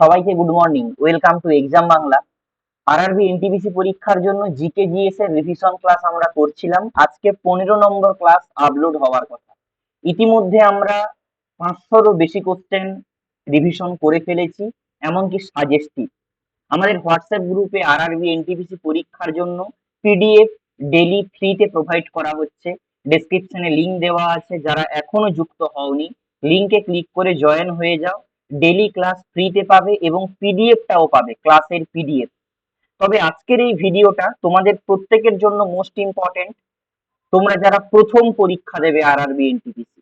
সবাইকে good morning welcome to exam Bangla RRB NTPC পরীক্ষার জন্য জিকে জিএস এর রিভিশন ক্লাস আমরা করছিলাম। আজকে পনেরো নম্বর ক্লাস আপলোড হওয়ার কথা। ইতিমধ্যে আমরা পাঁচশোরও বেশি কোশ্চেন রিভিশন করে ফেলেছি, এমনকি সাজেস্টিভ আমাদের হোয়াটসঅ্যাপ গ্রুপে আরআরবি এনটিপিসি পরীক্ষার জন্য পিডিএফ ডেলি ফ্রিতে প্রোভাইড করা হচ্ছে। ডেসক্রিপশনে লিংক দেওয়া আছে, যারা এখনও যুক্ত হওনি লিংকে ক্লিক করে জয়েন হয়ে যাও। ডেলি ক্লাস ফ্রিতে পাবে এবং পিডিএফটাও পাবে ক্লাসের পিডিএফ তবে আজকের এই ভিডিওটা তোমাদের প্রত্যেকের জন্য মোস্ট ইম্পর্টেন্ট তোমরা যারা প্রথম পরীক্ষা দেবে আরআরবি এনটিপিসি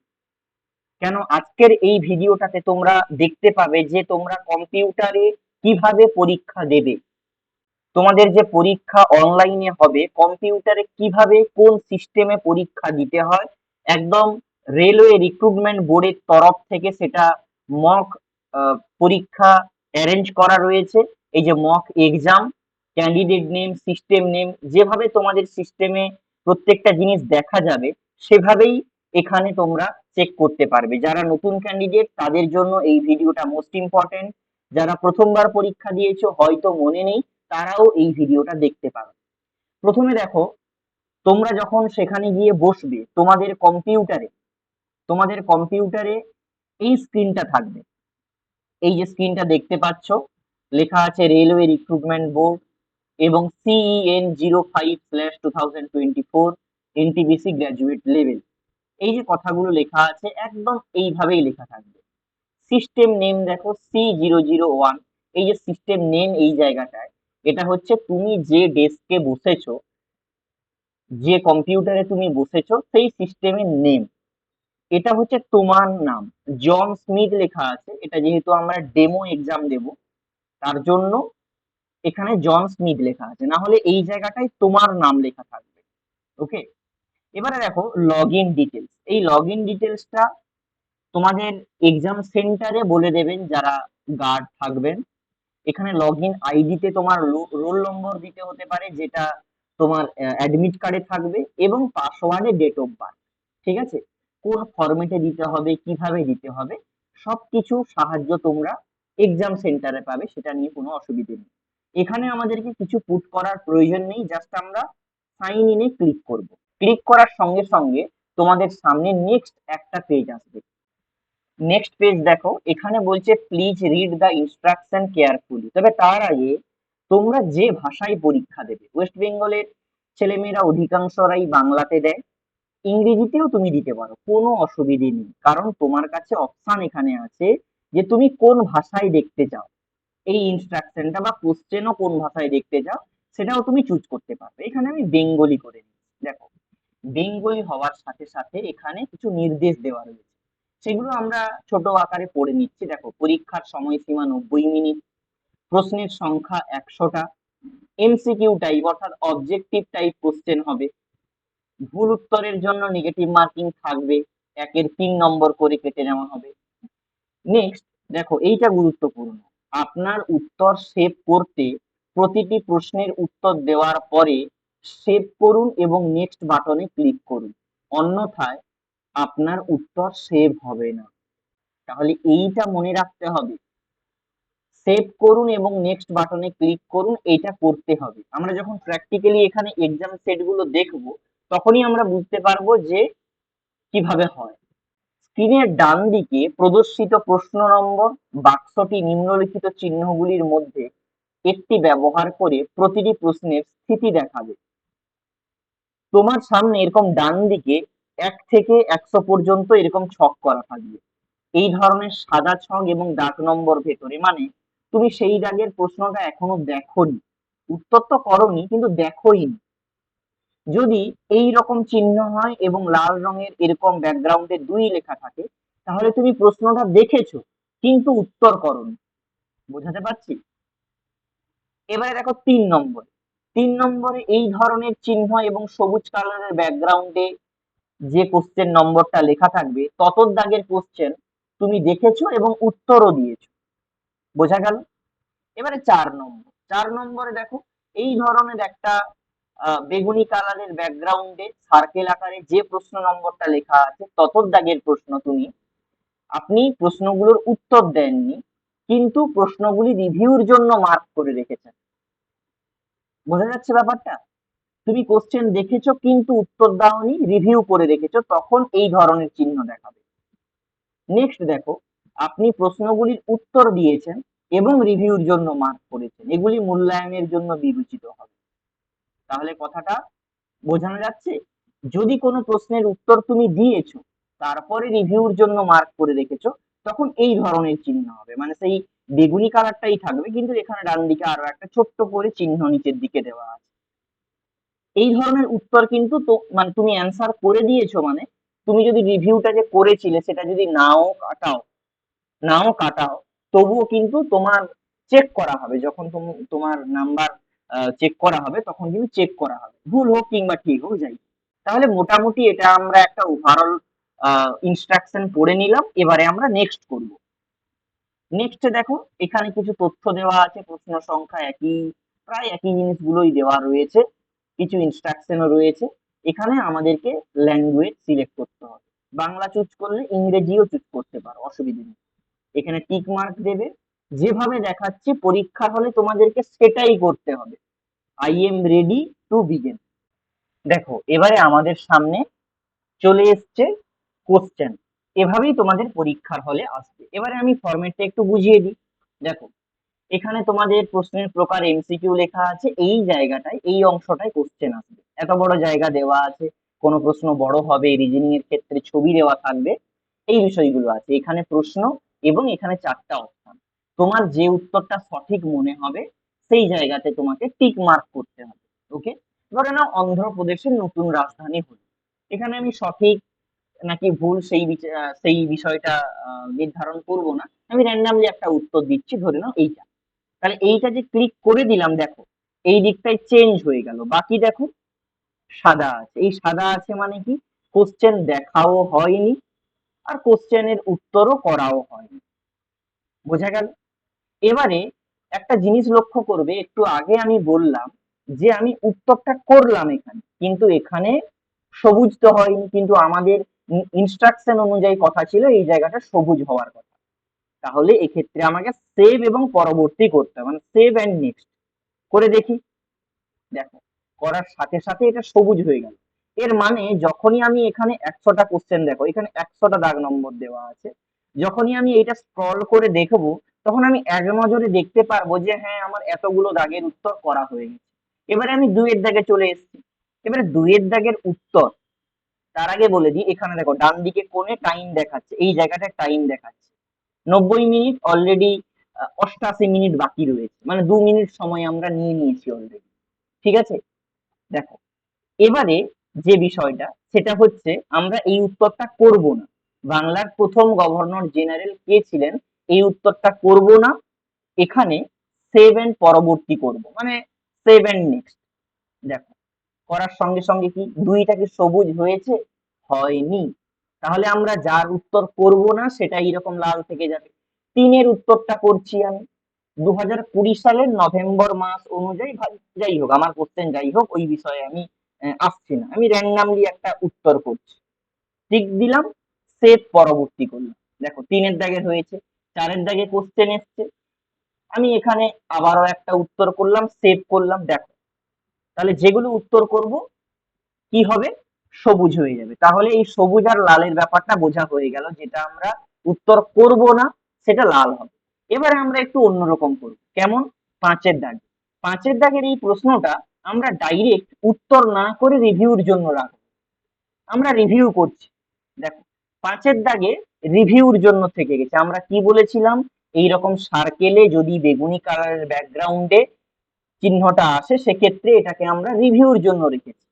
কেন? আজকের এই ভিডিওটাতে তোমরা দেখতে পাবে যে তোমরা কম্পিউটারে কীভাবে পরীক্ষা দেবে। তোমাদের যে পরীক্ষা অনলাইনে হবে, কম্পিউটারে কীভাবে কোন সিস্টেমে পরীক্ষা দিতে হয়, একদম রেলওয়ে রিক্রুটমেন্ট বোর্ডের তরফ থেকে সেটা মক পরীক্ষা অ্যারেঞ্জ করা রয়েছে। এই যে mock exam candidate name system name যেভাবে তোমাদের সিস্টেমে প্রত্যেকটা জিনিস দেখা যাবে, সেভাবেই এখানে তোমরা চেক করতে পারবে। যারা নতুন ক্যান্ডিডেট তাদের জন্য এই ভিডিওটা মোস্ট ইম্পর্টেন্ট যারা প্রথমবার পরীক্ষা দিয়েছ, হয়তো মনে নেই, তারাও এই ভিডিওটা দেখতে পারো। প্রথমে দেখো, তোমরা যখন সেখানে গিয়ে বসবে, তোমাদের কম্পিউটারে তোমাদের কম্পিউটারে এই স্ক্রিনটা থাকবে। এই যে স্ক্রিনটা দেখতে পাচ্ছ, লেখা আছে রেলওয়ে রিক্রুটমেন্ট বোর্ড এবং CEN zero five slash two thousand twenty four NTPC graduate level এই যে কথাগুলো লেখা আছে, একদম এইভাবেই লেখা থাকবে। সিস্টেম নেম দেখো সি জিরো জিরো ওয়ান এই যে সিস্টেম নেম এই জায়গাটায়, এটা হচ্ছে তুমি যে ডেস্কে বসেছো, যে কম্পিউটারে তুমি বসেছো, সেই সিস্টেমের নেম এটা হচ্ছে তোমার নাম। জন স্মিথ লেখা আছে। এটা যেহেতু আমরা ডেমো এক্সাম দেব, তার জন্য এখানে জন স্মিথ লেখা আছে। না হলে এই জায়গাটায় তোমার নাম লেখা থাকবে। ওকে এবারে দেখো লগ ইন ডিটেলস এই লগ ইন ডিটেলসটা তোমাদের এক্সাম সেন্টারে বলে দেবেন যারা গার্ড থাকবেন। এখানে লগ ইন আইডিতে তোমার রোল নম্বর দিতে হতে পারে, যেটা তোমার অ্যাডমিট কার্ডে থাকবে এবং পাসওয়ার্ডে ডেট অফ বার্থ ঠিক আছে? কোন ফরম্যাটে দিতে হবে, কীভাবে দিতে হবে, সবকিছু সাহায্য তোমরা এক্সাম সেন্টারে পাবে, সেটা নিয়ে কোনো অসুবিধে নেই। এখানে আমাদেরকে কিছু পুট করার প্রয়োজন নেই জাস্ট আমরা সাইন ইনে ক্লিক করব। ক্লিক করার সঙ্গে সঙ্গে তোমাদের সামনে নেক্সট একটা পেজ আসবে। নেক্সট পেজ দেখো, এখানে বলছে please read the instruction carefully তবে তার আগে তোমরা যে ভাষায় পরীক্ষা দেবে ওয়েস্ট বেঙ্গলের ছেলেমেয়েরা অধিকাংশরাই বাংলাতে দেয়। ইংরেজিতেও তুমি দিতে পারো, কোনো অসুবিধে নেই। কারণ তোমার কাছে অপশন এখানে আছে যে তুমি কোন ভাষায় দেখতে চাও। এই ইনস্ট্রাকশনটা বা কোশ্চেনও কোন ভাষায় দেখতে চাও, সেটাও তুমি চুজ করতে পারবে। এখানে আমি বেঙ্গলি করে নিচ্ছি দেখো। বেঙ্গলি হওয়ার সাথে সাথে এখানে কিছু নির্দেশ দেওয়া রয়েছে। সেগুলো আমরা ছোট আকারে পড়ে নিচ্ছি। দেখো, পরীক্ষার সময়সীমা নব্বই মিনিট, প্রশ্নের সংখ্যা একশোটা এমসিকিউ টাইপ অর্থাৎ অবজেক্টিভ টাইপ কোশ্চেন হবে। ভুল উত্তরের জন্য নেগেটিভ মার্কিং থাকবে। একের তিন নম্বর করে কেটে নেওয়া হবে। নেক্সট দেখো, এইটা গুরুত্বপূর্ণ। আপনার উত্তর সেভ করতে প্রতিটি প্রশ্নের উত্তর দেওয়ার পরে সেভ করুন এবং নেক্সট বাটনে ক্লিক করুন। অন্যথায় আপনার উত্তর সেভ হবে না। তাহলে এইটা মনে রাখতে হবে। সেভ করুন এবং নেক্সট বাটনে ক্লিক করুন, এইটা করতে হবে। আমরা যখন প্র্যাকটিক্যালি এখানে এক্সাম সেটগুলো দেখব তখনই আমরা বুঝতে পারব যে কীভাবে হয়। স্ক্রিনের ডান দিকে প্রদর্শিত প্রশ্ন নম্বর, বাক্সটি নিম্নলিখিত চিহ্নগুলির মধ্যে একটি ব্যবহার করে প্রতিটি প্রশ্নের স্থিতি দেখাবে। তোমার সামনে এরকম ডান দিকে এক থেকে একশো পর্যন্ত এরকম ছক করা থাকবে। এই ধরনের সাদা ছক এবং দাগ নম্বর ভেতরে মানে তুমি সেই দাগের প্রশ্নটা এখনও দেখোনি। উত্তর তো করনি, কিন্তু দেখোই যদি এই রকম চিহ্ন হয় এবং লাল রঙের এরকম ব্যাকগ্রাউন্ডে দুই লেখা থাকে, তাহলে তুমি প্রশ্নটা দেখেছ, কিন্তু উত্তর করনি। বোঝাতে পারছি? এবারে দেখো তিন নম্বর। তিন নম্বরে এই ধরনের চিহ্ন এবং সবুজ কালারের ব্যাকগ্রাউন্ডে যে কোশ্চেন নম্বরটা লেখা থাকবে তত দাগের কোশ্চেন তুমি দেখেছ এবং উত্তরও দিয়েছ। বোঝা গেল? এবারে চার নম্বর। চার নম্বরে দেখো, এই ধরনের একটা বেগুনি কালারের ব্যাকগ্রাউন্ডে সার্কেল আকারে যে প্রশ্ন নম্বরটা লেখা আছে তত দাগের প্রশ্ন তুমি। আপনি প্রশ্নগুলোর উত্তর দেননি, কিন্তু প্রশ্নগুলি রিভিউর জন্য মার্ক করে রেখেছেন। বোঝা যাচ্ছে ব্যাপারটা? তুমি কোশ্চেন দেখেছ, কিন্তু উত্তর দাওনি রিভিউ করে রেখেছো, তখন এই ধরনের চিহ্ন দেখাবে। নেক্সট দেখো, আপনি প্রশ্নগুলির উত্তর দিয়েছেন এবং রিভিউর জন্য মার্ক করেছেন। এগুলি মূল্যায়নের জন্য বিবেচিত হবে। তাহলে কথাটা বোঝানো যাচ্ছে? যদি কোনো প্রশ্নের উত্তর তুমি দিয়েছ, তারপরে রিভিউর জন্য মার্ক করে রেখেছো, তখন এই ধরনের চিহ্ন হবে। মানে সেই বেগুনি কালারটাই থাকবে, কিন্তু এখানে ডান দিকে আরও একটা ছোট্ট করে চিহ্ন নিচের দিকে দেওয়া আছে। এই ধরনের উত্তর কিন্তু তো মানে তুমি অ্যান্সার করে দিয়েছ মানে তুমি যদি রিভিউটা যে করেছিলে, সেটা যদি নাও কাটাও নাও কাটাও, তবুও কিন্তু তোমার চেক করা হবে। যখন তুমি, তোমার নাম্বার চেক করা হবে, তখন কিন্তু চেক করা হবে। ভুল হোক কিংবা ঠিক হোক, যাই তাহলে মোটামুটি এটা আমরা একটা ওভারঅল ইনস্ট্রাকশন পড়ে নিলাম। এবারে আমরা নেক্সট করব। নেক্সট দেখো, এখানে কিছু তথ্য দেওয়া আছে, প্রশ্ন সংখ্যা একই, প্রায় একই জিনিসগুলোই দেওয়া রয়েছে। কিছু ইনস্ট্রাকশনও রয়েছে। এখানে আমাদেরকে ল্যাঙ্গুয়েজ সিলেক্ট করতে হবে। বাংলা চুজ করলে ইংরেজিও চুজ করতে পারো, অসুবিধা নেই। এখানে টিক মার্ক দেবে যেভাবে দেখাচ্ছি, পরীক্ষা হলে তোমাদেরকে সেটাই করতে হবে। I am ready to begin দেখো, এবারে আমাদের সামনে চলে এসছে কোশ্চেন এভাবেই তোমাদের পরীক্ষার হলে আসবে। এবারে আমি ফরম্যাটটা একটু বুঝিয়ে দিই। দেখো, এখানে তোমাদের প্রশ্নের প্রকার এমসিকিউ লেখা আছে। এই জায়গাটায়, এই অংশটায় কোশ্চেন আসবে। এত বড় জায়গা দেওয়া আছে। কোনো প্রশ্ন বড় হবে রিজনিং এর ক্ষেত্রে ছবি দেওয়া থাকবে। এই বিষয়গুলো আছে। এখানে প্রশ্ন এবং এখানে চারটা অপশন তোমার যে উত্তরটা সঠিক মনে হবে, সেই জায়গাতে তোমাকে টিক মার্ক করতে হবে ওকে ধরে নাও অন্ধ্রপ্রদেশের নতুন রাজধানী হলো। এখানে আমি সঠিক নাকি ভুল সেই সেই বিষয়টা নির্ধারণ করব না। আমি র্যান্ডামলি একটা উত্তর দিচ্ছি, ধরে নাও এইটা। তাহলে এইটা যে ক্লিক করে দিলাম, দেখো, এই দিকটায় চেঞ্জ হয়ে গেল। বাকি দেখো, সাদা আছে। এই সাদা আছে মানে কি? কোশ্চেন দেখাও হয়নি, আর কোশ্চেনের উত্তরও করাও হয়নি। বোঝা গেল? এবারে একটা জিনিস লক্ষ্য করবে, একটু আগে আমি বললাম যে আমি উত্তরটা করলাম এখানে। কিন্তু এখানে সবুজ তো হয়নি, কিন্তু আমাদের ইনস্ট্রাকশন অনুযায়ী কথা ছিল, এই জায়গাটা সবুজ হওয়ার কথা। তাহলে এক্ষেত্রে আমাকে সেভ এবং পরবর্তী করতে হবে মানে সেভ অ্যান্ড নেক্সট করে দেখি। দেখো, করার সাথে সাথে এটা সবুজ হয়ে গেল। এর মানে যখনই আমি এখানে একশোটা কোশ্চেন দেখো, এখানে একশোটা দাগ নম্বর দেওয়া আছে। যখনই আমি এটা স্ক্রল করে দেখব তখন আমি এক নজরে দেখতে পারব যে হ্যাঁ আমার এতগুলো দাগের উত্তর করা হয়ে গেছে। এবারে আমি দুইয়ের দাগে চলে এসেছি। এবারে দুইয়ের দাগের উত্তর তার আগে বলে দিই, এখানে দেখো ডান দিকে কোণে টাইম দেখাচ্ছে, এই জায়গাটা টাইম দেখাচ্ছে। নব্বই মিনিট অলরেডি অষ্টাশি মিনিট বাকি রয়েছে। মানে দু মিনিট সময় আমরা নিয়ে নিয়েছি অলরেডি ঠিক আছে? দেখো, এবারে যে বিষয়টা, সেটা হচ্ছে আমরা এই উত্তরটা করব না। বাংলার প্রথম গভর্নর জেনারেল কে ছিলেন এই উত্তরটা করব না। এখানে সেভ এন্ড পরবর্তী করব। মানে সেভ এন্ড নেক্সট দেখো, করার সঙ্গে সঙ্গে কি দুইটা কি সবুজ হয়েছে? হয়নি। তাহলে আমরা যার উত্তর করব না, সেটা এরকম লাল থেকে যাবে। তিনের উত্তরটা করছি আমি। দু হাজার কুড়ি সালের নভেম্বর মাস অনুযায়ী যাই হোক, আমার কোশ্চেন যাই হোক, ওই বিষয়ে আমি আসছি না। আমি র্যান্ডামলি একটা উত্তর করছি। টিক দিলাম সেভ পরবর্তী করলাম। দেখো, তিনের দাগে হয়েছে। চারের দাগে কোশ্চেন এসছে। আমি এখানে আবারও একটা উত্তর করলাম সেভ করলাম, দেখো। তাহলে যেগুলো উত্তর করব, কি হবে? সবুজ হয়ে যাবে। তাহলে এই সবুজ আর লালের ব্যাপারটা বোঝা হয়ে গেল, যেটা আমরা উত্তর করব না, সেটা লাল হবে। এবারে আমরা একটু অন্যরকম করব। কেমন? পাঁচের দাগে। পাঁচের দাগের এই প্রশ্নটা আমরা ডাইরেক্ট উত্তর না করে রিভিউর জন্য রাখব। আমরা রিভিউ করছি। দেখো, পাঁচের দাগে রিভিউর জন্য থেকে গেছে। আমরা কি বলেছিলাম? এই রকম সার্কেলে যদি বেগুনি কালারের ব্যাকগ্রাউন্ডে চিহ্নটা আসে, সেক্ষেত্রে এটাকে আমরা রিভিউর জন্য রেখেছি।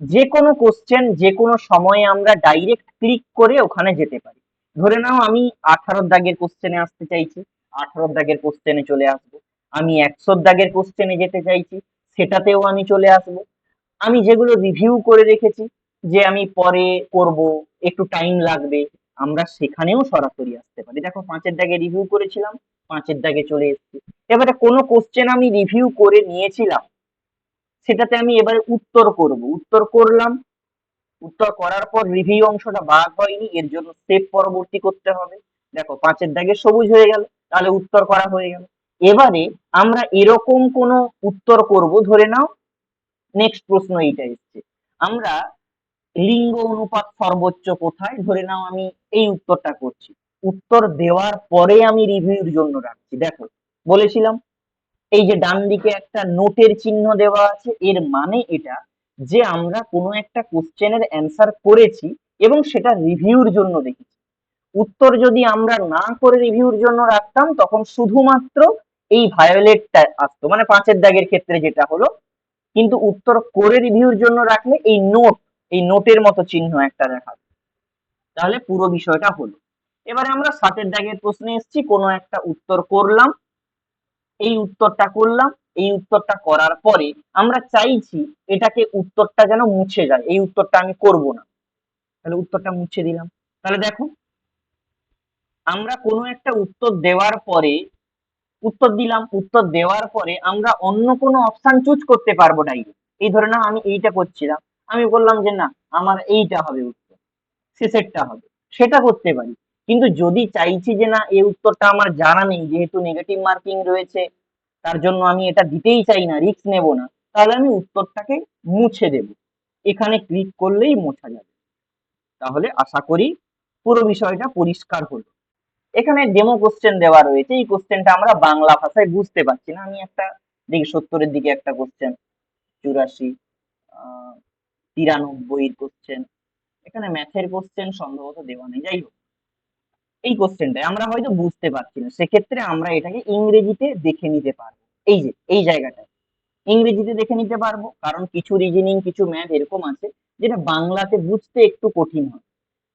যে কোনো কোশ্চেন যে কোনো সময়ে আমরা ডাইরেক্ট ক্লিক করে ওখানে যেতে পারি। ধরে নাও আমি আঠারো দাগের কোশ্চেনে আসতে চাইছি, আঠারো দাগের কোশ্চেনে চলে আসব। আমি একশো দাগের কোশ্চেনে যেতে চাইছি, সেটাতেও আমি চলে আসব। আমি যেগুলো রিভিউ করে রেখেছি, যে আমি পরে করব, একটু টাইম লাগবে আমরা সেখানেও সরাসরি আসতে পারি। দেখো, পাঁচের দাগে রিভিউ করেছিলাম, পাঁচের দাগে চলে এসেছি। এবারে কোনো কোশ্চেন আমি রিভিউ করে নিয়েছিলাম, সেটাতে আমি এবারে উত্তর করব। উত্তর করলাম, উত্তর করার পর রিভিউ অংশটা বাদ হয়নি, এর জন্য স্টেপ পরবর্তী করতে হবে। দেখো, পাঁচের দাগে সবুজ হয়ে গেল, তাহলে উত্তর করা হয়ে গেল। এবারে আমরা এরকম কোনো উত্তর করব, ধরে নাও নেক্সট প্রশ্ন এইটা এসছে। আমরা লিঙ্গ অনুপাত সর্বোচ্চ কোথায়? ধরে নাও আমি এই উত্তরটা করছি। উত্তর দেওয়ার পরে আমি রিভিউর জন্য রাখছি। দেখো, বলেছিলাম, এই যে ডান দিকে একটা নোটের চিহ্ন দেওয়া আছে, এর মানে এটা যে আমরা কোনো একটা কোশ্চেনের অ্যান্সার করেছি এবং সেটা রিভিউর জন্য দেখেছি। উত্তর যদি আমরা না করে রিভিউর জন্য রাখতাম, তখন শুধুমাত্র এই ভায়োলেটটা আসতো। মানে পাঁচের দাগের ক্ষেত্রে যেটা হলো, কিন্তু উত্তর করে রিভিউর জন্য রাখলে এই নোট এই নোটের মতো চিহ্ন একটা দেখাবে তাহলে পুরো বিষয়টা হলো। এবারে আমরা সাতের দাগের প্রশ্নে এসেছি, কোনো একটা উত্তর করলাম, এই উত্তরটা করলাম, এই উত্তরটা করার পরে আমরা চাইছি এটাকে উত্তরটা যেন মুছে যায়, এই উত্তরটা আমি করব না। তাহলে উত্তরটা মুছে দিলাম। তাহলে দেখো, আমরা কোনো একটা উত্তর দেওয়ার পরে, উত্তর দিলাম, উত্তর দেওয়ার পরে আমরা অন্য কোনো অপশন চুজ করতে পারব ডাইরেক্ট এই ধরে নাও আমি এইটা করছিলাম। আমি বললাম যে না, আমার এইটা হবে উত্তর, শেষেরটা হবে, সেটা করতে পারি। কিন্তু যদি চাইছি যে না এই উত্তরটা আমার জানা নেই, যেহেতু নেগেটিভ মার্কিং রয়েছে, তার জন্য আমি এটা দিতেই চাই না রিস্ক নেব না, তাহলে আমি উত্তরটাকে মুছে দেব। এখানে ক্লিক করলেই মোছা যাবে। তাহলে আশা করি পুরো বিষয়টা পরিষ্কার হলো। এখানে ডেমো কোশ্চেন দেওয়া রয়েছে, এই কোশ্চেনটা আমরা বাংলা ভাষায় বুঝতে পারছি না। আমি একটা দেখি সত্তরের দিকে একটা কোশ্চেন চুরাশি তিরানব্বইয়ের কোশ্চেন এখানে ম্যাথের কোশ্চেন সম্ভবত দেওয়া নেই। যাই হোক, এই কোশ্চেনটাই আমরা হয়তো বুঝতে পারছি না। সেক্ষেত্রে আমরা এটাকে ইংরেজিতে দেখে নিতে পারব। এই যে, এই জায়গাটায় ইংরেজিতে দেখে নিতে পারব। কারণ কিছু রিজনিং কিছু ম্যাথ এরকম আছে যেটা বাংলাতে বুঝতে একটু কঠিন হয়।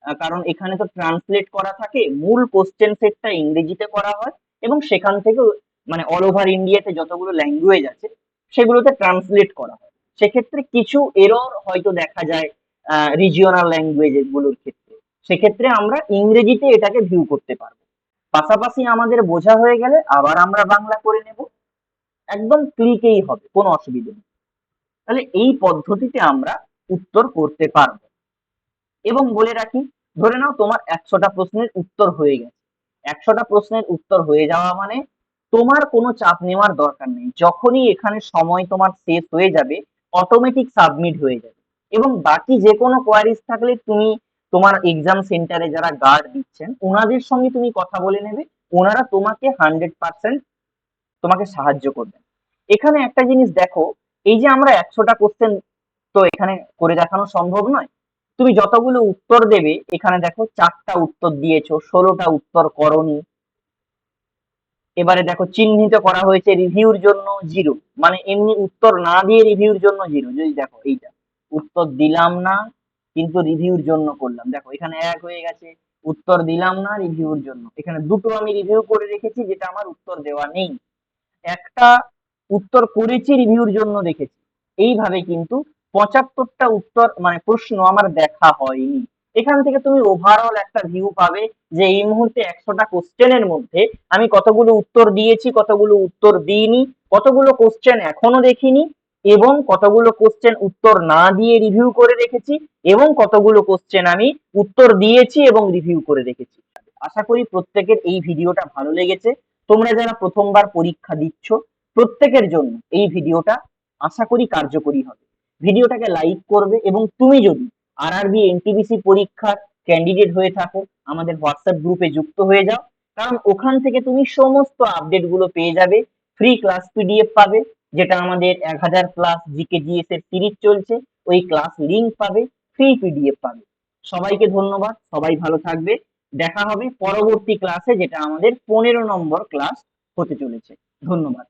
কারণ এখানে তো ট্রান্সলেট করা থাকে, মূল কোশ্চেন সেটটা ইংরেজিতে করা হয় এবং সেখান থেকে মানে অল ওভার ইন্ডিয়াতে যতগুলো ল্যাঙ্গুয়েজ আছে, সেগুলোতে ট্রান্সলেট করা হয়। সেক্ষেত্রে কিছু এরর হয়তো দেখা যায় রিজিওনাল ল্যাঙ্গুয়েজগুলোর ক্ষেত্রে। সেক্ষেত্রে আমরা ইংরেজিতে এটাকে ভিউ করতে পারব। পাশাপাশি আমাদের বোঝা হয়ে গেলে আবার আমরা বাংলা করে নেব। একদম ক্লিকেই হবে, কোনো অসুবিধা নেই। তাহলে এই পদ্ধতিতে আমরা উত্তর করতে পারব। এবং বলে রাখি, ধরে নাও তোমার একশোটা প্রশ্নের উত্তর হয়ে গেছে। একশোটা প্রশ্নের উত্তর হয়ে যাওয়া মানে তোমার কোনো চাপ নেওয়ার দরকার নেই। যখনই এখানে সময় তোমার শেষ হয়ে যাবে অটোমেটিক সাবমিট হয়ে যাবে। এবং বাকি যে কোনো কোয়ারিজ থাকলে তুমি তোমার এক্সাম সেন্টারে যারা গার্ড দিচ্ছেন, ওনাদের সঙ্গে তুমি কথা বলে নেবে, ওনারা তোমাকে হান্ড্রেড পার্সেন্ট তোমাকে সাহায্য করবেন। এখানে একটা জিনিস দেখো, এই যে আমরা একশোটা কোশ্চেন তো এখানে করে দেখানো সম্ভব নয়। তুমি যতগুলো উত্তর দেবে, এখানে দেখো চারটা উত্তর দিয়েছ, ষোলোটা উত্তর করনি এবারে দেখো চিহ্নিত করা হয়েছে রিভিউর জন্য জিরো মানে এমনি উত্তর না দিয়ে রিভিউর জন্য জিরো যদি দেখো এইটা, উত্তর দিলাম না, কিন্তু রিভিউর জন্য করলাম। দেখো এখানে এক হয়ে গেছে, উত্তর দিলাম না রিভিউর জন্য। এখানে দুটো আমি রিভিউ করে রেখেছি, যেটা আমার উত্তর দেওয়া নেই। একটা উত্তর করেছি রিভিউর জন্য দেখেছি। এইভাবে কিন্তু পঁচাত্তরটা উত্তর মানে প্রশ্ন আমার দেখা হয়নি। এখান থেকে তুমি ওভারঅল একটা ভিউ পাবে যে এই মুহূর্তে একশোটা কোশ্চেনের মধ্যে আমি কতগুলো উত্তর দিয়েছি, কতগুলো উত্তর দিইনি, কতগুলো কোশ্চেন এখনও দেখিনি এবং কতগুলো কোশ্চেন উত্তর না দিয়ে রিভিউ করে রেখেছি এবং কতগুলো কোশ্চেন আমি উত্তর দিয়েছি এবং রিভিউ করে রেখেছি। আশা করি প্রত্যেকের এই ভিডিওটা ভালো লেগেছে। তোমরা যারা প্রথমবার পরীক্ষা দিচ্ছ, প্রত্যেকের জন্য এই ভিডিওটা আশা করি কার্যকরী হবে। ভিডিওটাকে লাইক করবে এবং তুমি যদি আরআরবি এনটিবিসি পরীক্ষার ক্যান্ডিডেট হয়ে থাকো, আমাদের হোয়াটসঅ্যাপ গ্রুপে যুক্ত হয়ে যাও। কারণ ওখান থেকে তুমি সমস্ত আপডেটগুলো পেয়ে যাবে ফ্রি ক্লাস পিডিএফ পাবে, যেটা আমাদের এক হাজার ক্লাস জিকে জিএস এর সিরিজ চলছে, ওই ক্লাস লিংক পাবে ফ্রি পিডিএফ পাবে। সবাইকে ধন্যবাদ, সবাই ভালো থাকবে। দেখা হবে পরবর্তী ক্লাসে যেটা আমাদের পনেরো নম্বর ক্লাস হতে চলেছে। ধন্যবাদ।